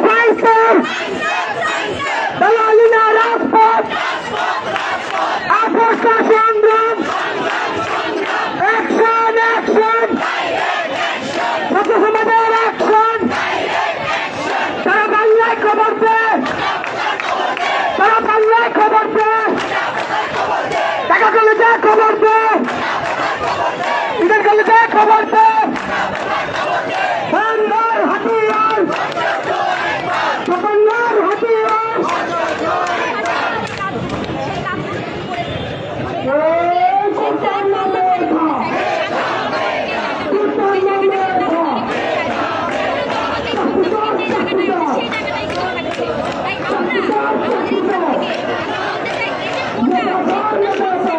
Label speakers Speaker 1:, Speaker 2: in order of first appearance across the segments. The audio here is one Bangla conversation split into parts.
Speaker 1: ফাইসের দালালি না রাজপথ আপোষটা সংগ্রাম Brasil!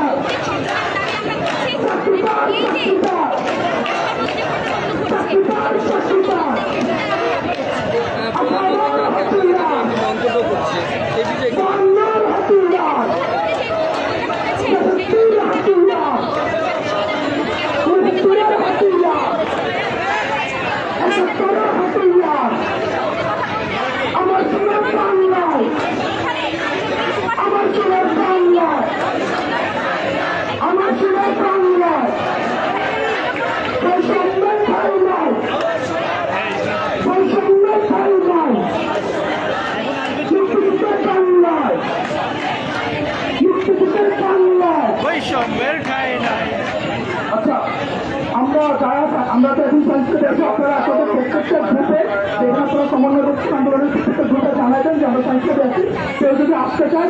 Speaker 1: আছি আপনারা আপনাদের প্রত্যেকটা গ্রুপে যেখানে আপনারা সমন্বয় করছেন আন্দোলনের প্রত্যেকটা গ্রুপে জানাবেন যে আমরা সংস্কৃতি আছি। কেউ যদি আসতে চায়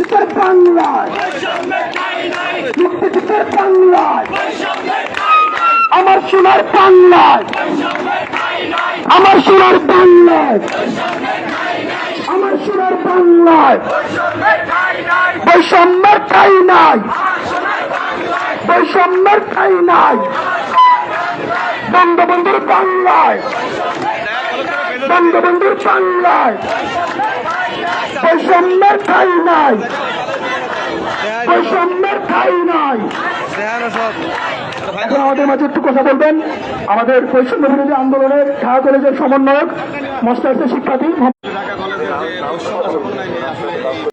Speaker 1: মুক্তিযুদ্ধের বাংলায়। বাংলায়। আমার সোনার বাংলায়। আমার সোনার বাংলায়। আমার সোনার বাংলায়। বৈষম্যের ঠাই নাই। বৈষম্যের ঠাই নাই। বঙ্গবন্ধুর বাংলায়। বঙ্গবন্ধুর বাংলায়। বৈষম্যের ঠাই নাই। বৈষম্যের ঠাই নাই। এখন আমাদের মাঝে একটু কথা বলবেন। আমাদের বৈষম্য বিরোধী আন্দোলনের ঢাকা কলেজের সমন্বয়ক মাস্টার্সের শিক্ষার্থী